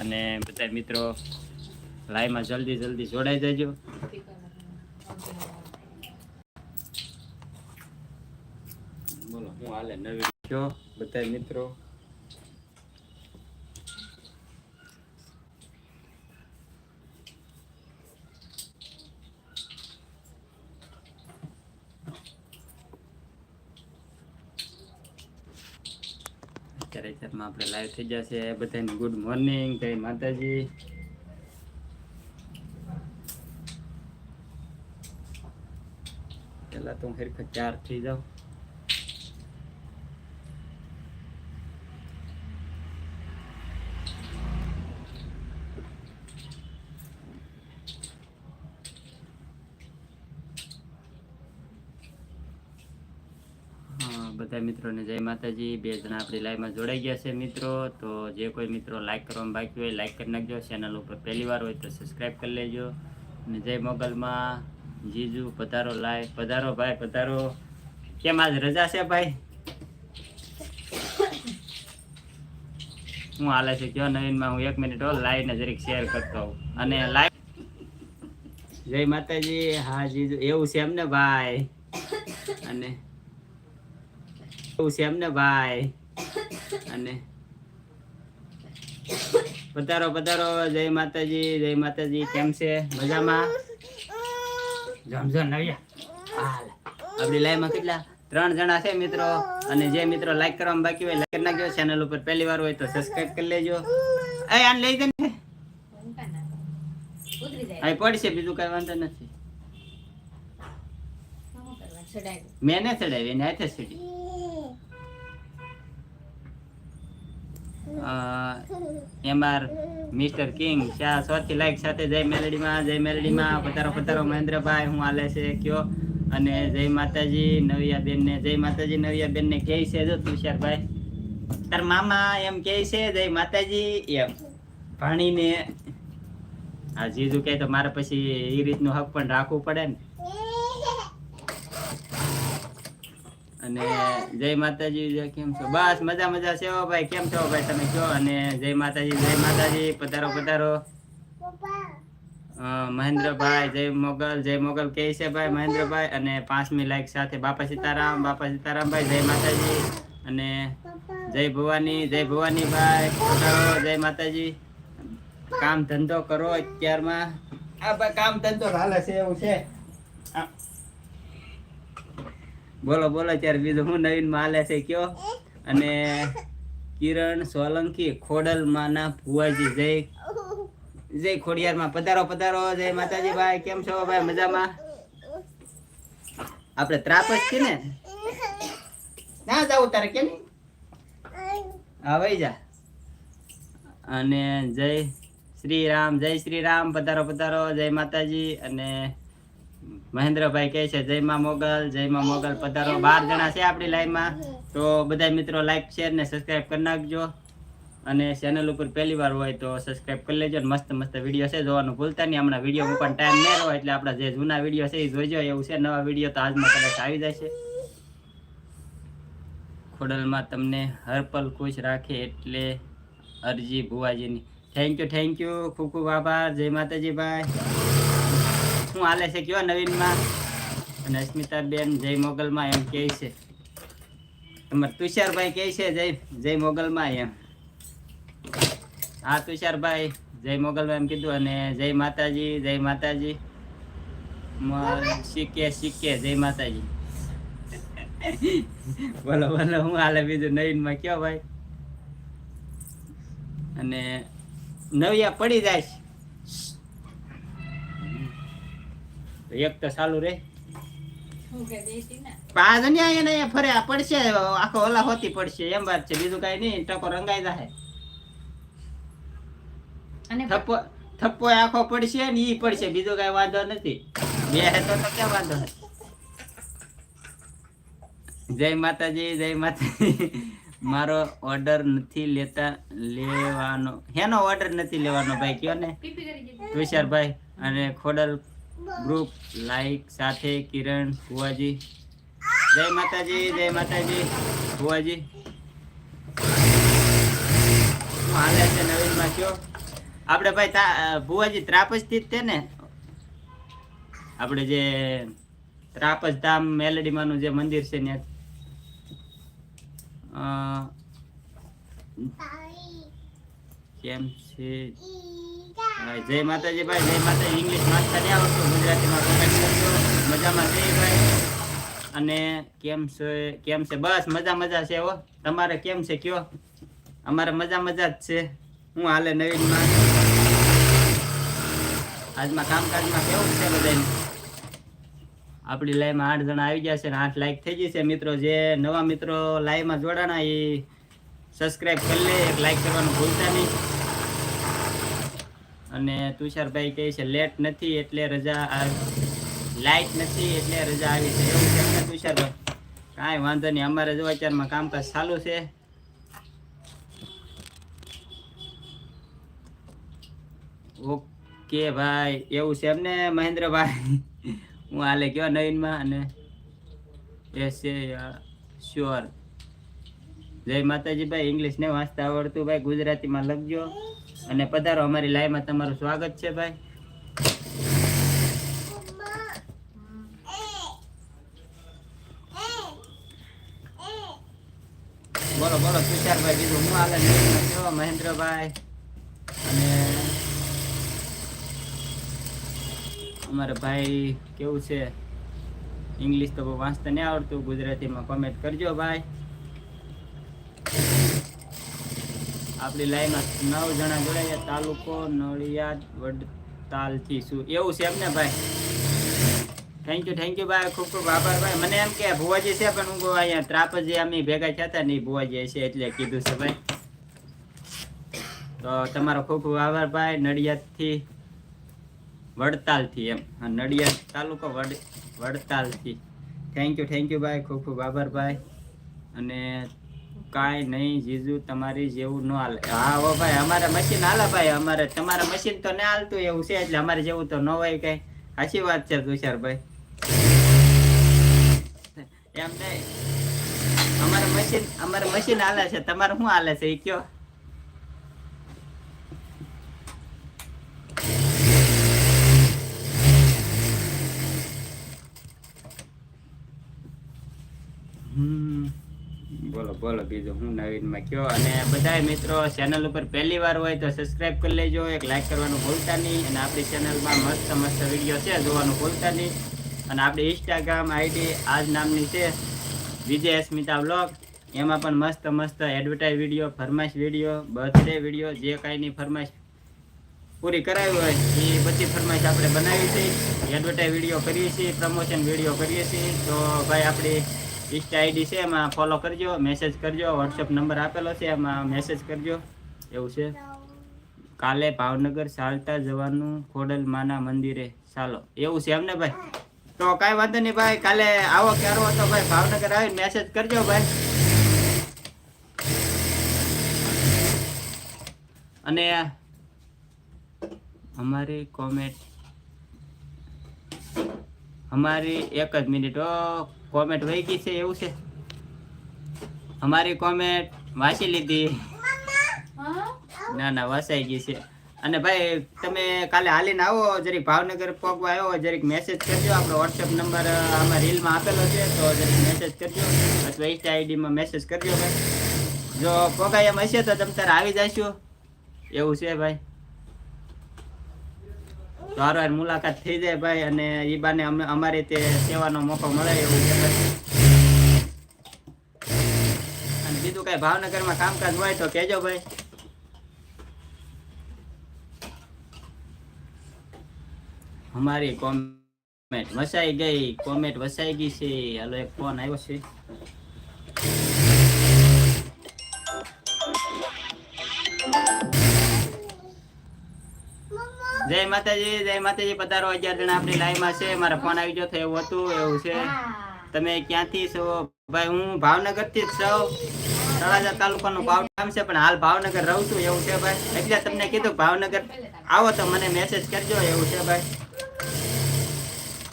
અને બધા મિત્રો લાઈવમાં જલ્દી જલ્દી જોડાઈ જજો. બોલો હું હાલે નવી બધા મિત્રો અત્યારે અત્યારમાં આપણે લાઈવ થઈ જશે. બધાને ગુડ મોર્નિંગ જય માતાજી. પેલા તો હું ખરેખર ચાર થઈ જાઉં હા, બધા મિત્રોને જય માતાજી. બે જણા આપણી લાઈવમાં જોડાઈ ગયા છે મિત્રો. તો જે કોઈ મિત્રો લાઈક કરવામાં બાકી હોય લાઈક કરી નાખજો. ચેનલ ઉપર પહેલી વાર હોય તો સબસ્ક્રાઈબ કરી લેજો. અને જય મોગલમાં. જીજુ, પધારો લાઈવ પધારો ભાઈ, પધારો. કેમ આજ રજા છે ભાઈ? હું હાલે છે? કયો નવીનમાં હું એક મિનિટ હો લાઈવ ને જરીક શેર કરતો હોઉં. અને લાઈવ જય માતાજી. હા, જીજુ. એવું છે એમ ને ભાઈ? અને એવું છે એમને ભાઈ. અને પધારો પધારો. જય માતાજી જય માતાજી. કેમ છે? મજામાં? જમજો નવ્યા આપણી લાઈમાં કેટલા? ત્રણ જણા છે મિત્રો. અને જે મિત્રો લાઈક કરવામાં બાકી હોય લાઈક નાખજો. ચેનલ ઉપર પહેલી વાર હોય તો સબસ્ક્રાઇબ કરી લેજો. એ આને લઈ જને. અહીં પડશે બીજું કઈ વાંધો નથી. મેં ને ચડાવી એને હાથે ચડી એમઆર મિસ્ટર કિંગ શા સોથી લાઈક સાથે જય મેલડીમાં જય મેલડીમાં, પધારો પધારો, મહેન્દ્રભાઈ, હું હાલે છે, કયો? અને જય માતાજી નવિયા બેન ને જય માતાજી નવિયા બેન ને કહે છે જો તુષારભાઈ. તાર મામા એમ કહે છે, જય માતાજી, એમ. ભાણીને, આ જીજુ કહે તો મારે પછી એ રીતનું હક પણ રાખવું પડે ને. અને જય માતાજી કેમ છો? બસ, મજા મજા છે ભાઈ, કેમ છો ભાઈ? તમે છો? અને જય માતાજી જય માતાજી, પધારો પધારો. મહેન્દ્રભાઈ, જય મોગલ જય મોગલ કે છે ભાઈ, મહેન્દ્રભાઈ. અને પાંચમી લાઈક સાથે બાપા સીતારામ, બાપા સીતારામભાઈ જય માતાજી. અને જય ભવાની જય ભવાની ભાઈ જય માતાજી. કામ ધંધો કરો અત્યારમાં. આ કામ ધંધો હાલે છે, એવું છે. બોલો બોલો ત્યારે બીજું હું નવીન માલે છે, કયો? અને કિરણ સોલંકી, ખોડલ માના ભુવાજી, જય. જય ખોડિયાર માં પધારો પધારો, જય માતાજી ભાઈ કેમ છો ભાઈ? મજામાં? આપણે ત્રાપસ છે ને? ના જાવ તારે કેમ? હા વઈ જા. અને જય શ્રી રામ જય શ્રી રામ પધારો પધારો, જય માતાજી. અને મહેન્દ્રભાઈ કહે છે, જય માં મોગલ, જય માં મોગલ. પધારો. બાર જણા છે આપણી લાઈનમાં તો બધા મિત્રો લાઈક શેર ને સબસ્ક્રાઇબ કરી નાખજો. અને ચેનલ ઉપર પહેલી વાર હોય તો સબસ્ક્રાઈબ કરી લેજો. મસ્ત મસ્ત વીડિયો છે, જોવાનું ભૂલતા નહીં. હમણાં વીડિયો મૂકવાનો ટાઈમ નહીં રહ્યો એટલે આપણા જે જૂના વીડિયો છે એ જોઈજો. એવું છે, નવા વીડિયો તો આજમાં કદાચ આવી જશે. ખોડલમાં તમને હરપલ ખુશ રાખે એટલે અરજી ભુવાજીની. થેન્ક યુ થેન્ક યુ ખૂબ ખૂબ આભાર. જય માતાજી ભાઈ શું હાલે છે? કયો નવીનમાં? અને અસ્મિતાબેન જય મોગલમાં એમ કહે છે. તમારે તુષારભાઈ કહે છે જય જય મોગલમાં એમ. હા, તુષારભાઈ, જય મોગલમાં એમ કીધું અને જય માતાજી જય માતાજી. શીખે શીખે, જય માતાજી. બોલો બોલો હું હાલે બીજું? નવીનમાં કયો ભાઈ? અને નવિયા પડી જાય છે. તો એક તો ચાલુ રે. પાંચ ને? અહીંયા ને ફરે આ પડશે આખો ઓલા હોતી પડશે એમ વાત છે. બીજું કઈ નહીં ટકો રંગાઈ જાય થપ્પો થપ્પો આખો પડશે ને ઈ પડશે બીજો કઈ વાંધો નથી. બે હે તો તો ક્યાં વાંધો નથી. જય માતાજી જય માતાજી. મારો ઓર્ડર નથી લેતા લેવાનો હેનો ઓર્ડર નથી લેવાનો ભાઈ કયો ને? પીપી કરી તુષારભાઈ અને ખોડલ ગ્રુપ લાઈક સાથે કિરણ ભુવાજી. જય માતાજી જય માતાજી ભુવાજી. શું હાલે છે નવીનમાં કયો? આપણે ભાઈ ભુવાજી ત્રાપજથી જ તે ને? આપણે જે ત્રાપજ ધામ મેલડી માનું જે મંદિર છે ત્યાં. અ, કેમ છે? જય માતાજી ભાઈ, જય માતાજી. ઇંગ્લિશ વાંચતા નહીં આવડતું ગુજરાતીમાં કમેન્ટ કરજો મજામાં છે ભાઈ? અને કેમ છે કેમ છે? બસ મજા મજા છે હો. તમારે કેમ છે કયો? અમારે મજા મજા જ છે. હું હાલે નવીનમાં? આજમાં કામકાજમાં કેવું છે બધાને આપણી લાઈવમાં આઠ જણા આવી ગયા છે ને આઠ લાઈક થઈ ગઈ છે. મિત્રો, જે નવા મિત્રો લાઈવમાં જોડાણા એ સબસ્ક્રાઈબ કરી લે. એક લાઈક કરવાનું ભૂલતા નહીં. અને તુષારભાઈ કહે છે લેટ નથી એટલે રજા લાઇટ નથી એટલે રજા આવી છે. એવું છે ને તુષારભાઈ? કાંઈ વાંધો નહીં, અમારે જો અત્યારમાં કામકાજ ચાલુ છે. ઓકે ભાઈ, એવું છે એમને મહેન્દ્રભાઈ? હું હાલે કયો નવીનમાં અને એ છે શ્યોર જય માતાજી ભાઈ ઇંગ્લિશ ને વાંચતા આવડતું, ભાઈ, ગુજરાતીમાં લખજો. અને પધારો, અમારી લાઈવમાં તમારું સ્વાગત છે ભાઈ. બોલો બોલો, તુષારભાઈ બીજું હું હાલે નવીનમાં મહેન્દ્રભાઈ? અને અમારે ભાઈ કેવું છે? ઇંગ્લિશ તો વાંચતા નહીં આવડતું, ગુજરાતીમાં કોમેન્ટ કરજો ભાઈ. આપણી લાઈનમાં નવ જણા જોડાયા, તાલુકો નડિયાદ, વડતાલથી શું એવું છે એમને ભાઈ? થેન્ક યુ થેન્ક યુ ભાઈ. ખૂબ ખૂબ આભાર ભાઈ. મને એમ કે ભુવાજી છે, પણ હું અહીંયા ત્રાપજી અમે ભેગા થયા હતા નહીં ભુવાજી છે એટલે કીધું છે ભાઈ. તો તમારો ખૂબ ખૂબ આભાર ભાઈ, નડિયાદથી, વડતાલથી એમ. નડિયાદ તાલુકો વડ, વડતાલથી. થેન્ક યુ થેન્ક યુ ભાઈ. ખૂબ ખૂબ આભાર ભાઈ. અને કાંઈ નહીં, જીજુ, તમારી જેવું ન હાલે. હા હો ભાઈ, અમારે મશીન હાલે ભાઈ, અમારે તમારે મશીન તો ના હાલતું એવું છે, એટલે અમારે જેવું તો ન હોય કઈ. સાચી વાત છે તુષારભાઈ એમ નહીં. અમારે મશીન અમારે મશીન હાલે છે, તમારે શું હાલે છે એ કયો? હમ. બોલો બોલો, બીજું હું નવીનમાં કયો? અને બધાય મિત્રો ચેનલ ઉપર પહેલી વાર હોય તો સબસ્ક્રાઇબ કરી લેજો. એક લાઈક કરવાનું ભૂલતા નહીં. અને આપણી ચેનલમાં મસ્ત મસ્ત વીડિયો છે, જોવાનું ભૂલતા નહીં. અને આપણી ઇન્સ્ટાગ્રામ આઈડી આજ નામની છે, વિજય અસ્મિતા બ્લોગ એમાં પણ મસ્ત મસ્ત એડવર્ટાઇઝ વીડિયો ફરમાઈશ વીડિયો બર્થડે વીડિયો જે કાંઈની ફરમાઈશ પૂરી કરાવી હોય, એ બધી ફરમાઈશ આપણે બનાવી છે. એડવર્ટાઇઝ વીડિયો કરીએ છીએ પ્રમોશન વીડિયો કરીએ છીએ. તો ભાઈ, આપણી ઇન્સ્ટા આઈડી છે, એમાં ફોલો કરજો મેસેજ કરજો વોટ્સએપ નંબર આપેલો છે, એમાં મેસેજ કરજો, એવું છે. કાલે ભાવનગર ચાલતા જવાનું ખોડલ માના મંદિરે. ચાલો, એવું છે એમને ભાઈ? તો કાંઈ વાંધો નહીં ભાઈ, કાલે આવો ક્યારો હતો ભાઈ, ભાવનગર આવી મેસેજ કરજો ભાઈ. અને અમારી કોમેન્ટ અમારી એક જ મિનિટ કોમેન્ટ વહી ગઈ છે, એવું છે? અમારી કોમેન્ટ વાંચી લીધી. ના ના, વસાઈ ગઈ છે. અને ભાઈ, તમે કાલે હાલીને આવો, જરીક ભાવનગર પગવા આવ્યો જરીક મેસેજ કરજો. આપણો વોટ્સએપ નંબર આમાં રીલમાં આપેલો છે, તો જરીક મેસેજ કરજો. અથવા ઇન્સ્ટા આઈડીમાં મેસેજ કરજો, ભાઈ. જો પગાય એમ હશે તો તમે તારે આવી જશો. એવું છે, ભાઈ. તો વાર મુલાકાત થઈ જાય ભાઈ અને ઈ બાને અમે અમારે તે સેવાનો મોકો મળે એવું છે અને બીજું કઈ ભાવનગરમાં કામકાજ હોય તો કહેજો ભાઈ. અમારી કોમેન્ટ વસાઈ ગઈ, કોમેન્ટ વસાઈ ગઈ છે. હાલો, એક ફોન આવ્યો છે. જય માતાજી જય માતાજી. પધારો. અગિયાર જણા આપણી લાઈવમાં છે. મારા ફોન આવી ગયો થયો એવું હતું, એવું છે. તમે ક્યાંથી છો? ભાઈ, હું ભાવનગરથી જ છું. તળાજા તાલુકાનું ભાવ ગામ છે, પણ હાલ ભાવનગર રહું છું. એવું છે, ભાઈ? એટલે તમને કીધું, ભાવનગર આવો તો મને મેસેજ કરજો. એવું છે, ભાઈ?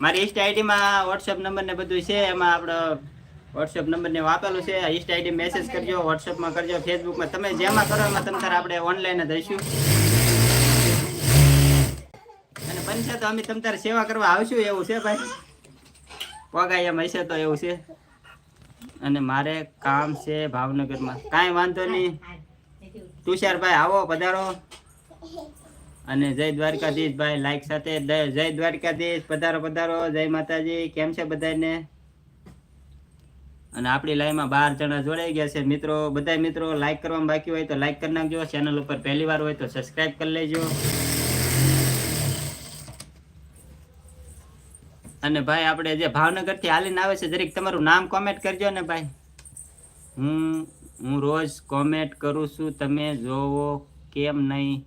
મારી ઇન્સ્ટા આઈડીમાં વોટ્સએપ નંબર ને બધું છે. એમાં આપણો વોટ્સએપ નંબર ને એવું છે. ઇસ્ટ આઈડી મેસેજ કરજો વોટ્સએપમાં કરજો ફેસબુકમાં તમે જેમાં કરો એમાં તમે આપણે ઓનલાઈન જ રહીશું. બનશે તો અમે તમ તારે સેવા કરવા આવશું એવું છે ભાઈ. પગાય એમ હશે તો એવું છે. અને મારે કામ છે ભાવનગરમાં. કાંઈ વાંધો નહીં. તુષારભાઈ, આવો, પધારો. અને જય દ્વારકાધીશ ભાઈ લાઈક સાથે. જય દ્વારકાધીશ, પધારો પધારો. જય માતાજી. કેમ છે બધાને અને આપણી લાઈનમાં બાર જણા જોડાઈ ગયા છે. મિત્રો બધા મિત્રો લાઈક કરવાનું બાકી હોય તો લાઈક કરી નાખજો. ચેનલ ઉપર પહેલી વાર હોય તો સબસ્ક્રાઈબ કરી લેજો. અને ભાઈ આપણે જે ભાવનગરથી હાલીને આવે છે, જરીક તમારું નામ કોમેન્ટ કરજો ને ભાઈ. હું હું રોજ કોમેન્ટ કરું છું, તમે જોવો કેમ નહીં?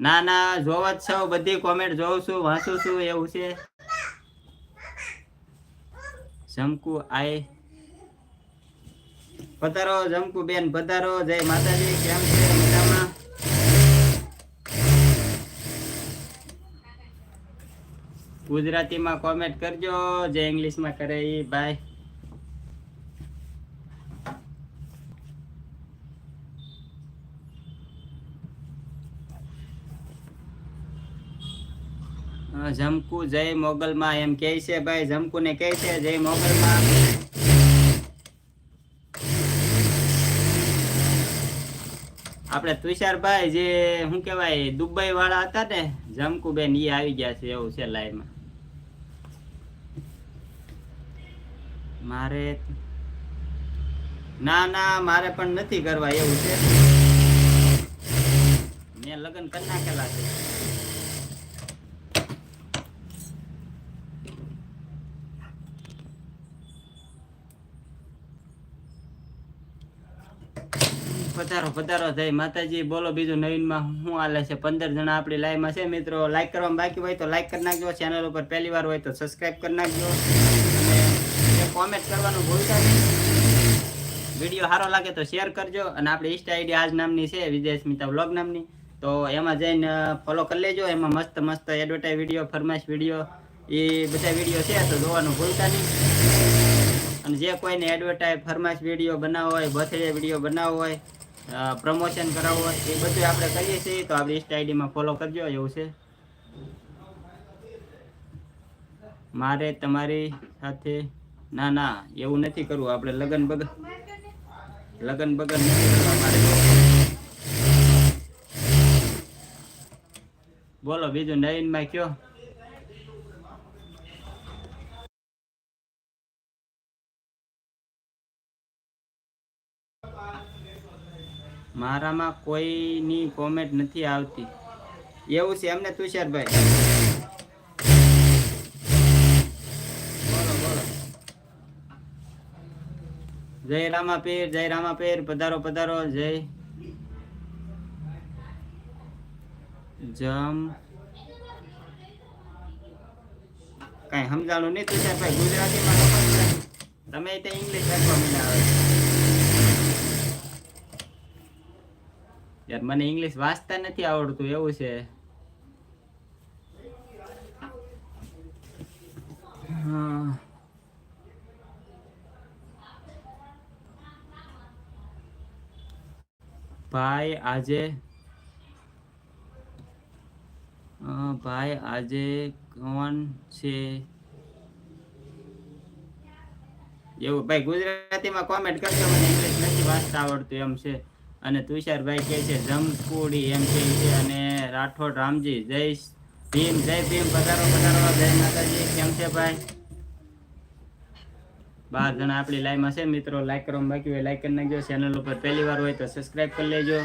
ના ના, જોવો જ છો, બધી કોમેન્ટ જોઉં છું, વાંચું છું, એવું છે. જમકુ આય. પધારો જમકુ બેન પધારો, જય માતાજી, કેમ છે મજામાં ગુજરાતીમાં કોમેન્ટ કરજો. જે ઇંગ્લિશમાં કરે એ ભાઈ જમકુ જય મોગલમાં. એમ કહે છે, ભાઈ જમકુ ને કહે છે, જય મોગલમાં. આપણે તુષારભાઈ જે, શું કહેવાય દુબઈ વાળા હતા ને, જમકુબેન એ આવી ગયા છે, એવું છે લાઈવમાં મારે ના ના, મારે પણ નથી કરવા એવું છે. મેં લગ્ન કરી નાખેલા છે. પધારો પધારો જય માતાજી. બોલો બીજું નવીનમાં શું હાલે છે? પંદર જણા આપણી લાઈવમાં છે મિત્રો. લાઈક કરવામાં બાકી હોય તો લાઈક કરી નાખજો. ચેનલ ઉપર પહેલી વાર હોય તો સબસ્ક્રાઈબ કરી નાખજો. કોમેન્ટ કરવાનું ભૂલતા નહીં. વીડિયો સારો લાગે તો શેર કરજો અને આપણી ઇન્સ્ટા આઈડી આજ નામની છે, વિજય સ્મિતા વ્લોગ નામની. તો એમાં જઈને ફોલો કરી લેજો. એમાં મસ્ત મસ્ત એડવર્ટાઈઝ વીડિયો ફરમાઈશ વીડિયો એ બધા વીડિયો છે, તો જોવાનું ભૂલતા નહીં. અને જે કોઈને એડવર્ટાઈઝ ફરમાઈશ વીડિયો બનાવવો હોય બર્થડે વીડિયો બનાવવો હોય પ્રમોશન કરાવવું હોય, એ બધું આપણે કરીએ છીએ. તો આપણી ઇન્સ્ટા આઈડીમાં ફોલો કરજો, એવું છે. મારે તમારી સાથે ના ના, એવું નથી કરવું. આપણે લગન બગન લગન બગન નથી કરવા મારે. બોલો, બીજું નવીનમાં કયો? મારામાં કોઈની કોમેન્ટ નથી આવતી. એવું છે એમને તુષારભાઈ બોલો બોલો જય રામાપીર જય રામાપીર પધારો પધારો, જય જમ કઈ સમજાણું નહીં તુષારભાઈ ગુજરાતીમાં ન સમજાય. તમે ત્યાં ઇંગ્લિશ રાખવા મને આવે યાર મને ઇંગ્લિશ વાંચતા નથી આવડતું, એવું છે હા. ભાઈ આજે ભાઈ આજે કોણ છે? એવું, ભાઈ ગુજરાતીમાં કોમેન્ટ કરજો મને ઇંગ્લિશ નથી વાંચતા આવડતું એમ છે. અને તુષારભાઈ કહે છે, જમકુડી એમ કહે છે અને રાઠોડ રામજી, જય ભીમ જય ભીમ, પધારો પધારો, જય માતાજી, કેમ છે ભાઈ? બાર જણા આપણી લાઈવમાં છે મિત્રો લાઈક કરવા બાકી હોય લાઈક કરી નાખજો. ચેનલ ઉપર પહેલી વાર હોય તો સબસ્ક્રાઇબ કરી લેજો.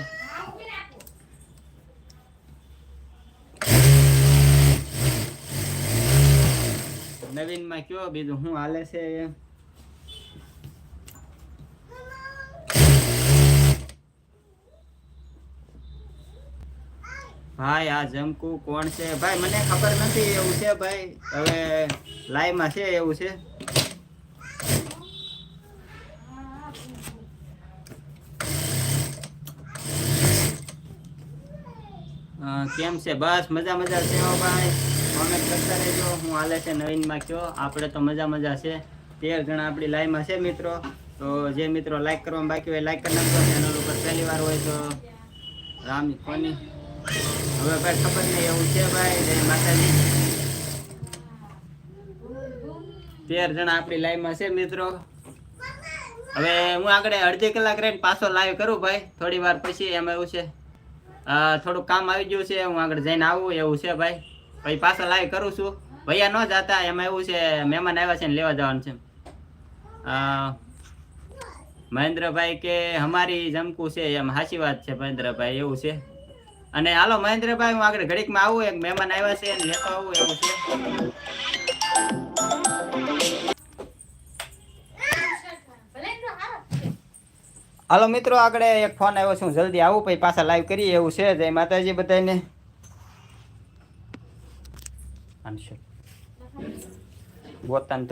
નવીનમાં કયો? બીજું શું હાલે છે ભાઈ, આ જમકુ કોણ છે? ભાઈ, મને ખબર નથી એવું છે ભાઈ. હવે લાઈવમાં છે એવું છે? કેમ છે? બસ, મજા મજા છે ભાઈ. કોમેન્ટ કરતા રહેજો. હું હાલે છે નવીનમાં કયો. આપણે તો મજા મજા છે. તેર જણા આપણી લાઈવમાં છે મિત્રો. તો જે મિત્રો લાઈક કરવામાં બાકી હોય લાઈક કરી નાખજો. ચેનલ ઉપર પહેલી વાર હોય તો રામ કોની? હવે ભાઈ ખબર નહીં, એવું છે ભાઈ? જય માતાજી. તેર જણા આપણી લાઈવમાં છે મિત્રો. હવે હું આગળ અડધી કલાક રહીને પાછો લાઈવ કરું ભાઈ. થોડી વાર પછી એમાં એવું છે. અ, થોડુંક કામ આવી ગયું છે હું આગળ જઈને આવું એવું છે ભાઈ. પછી પાછો લાઈવ કરું છું. ભૈયા ન જાતા એમાં એવું છે મહેમાન આવ્યા છે ને લેવા જવાનું છે મહેન્દ્રભાઈ કે અમારી જમકું છે એમ સાચી વાત છે મહેન્દ્રભાઈ એવું છે. અને હાલો મહેન્દ્રભાઈ હું આગળ ઘડીકમાં આવું એક મહેમાન આવ્યા છે લેતો આવું એવું છે. હાલો મિત્રો, આગળ એક ફોન આવ્યો છે. હું જલ્દી આવું, પછી પાછા લાઈવ કરીએ. એવું છે જય માતાજી બધાને ગોતાન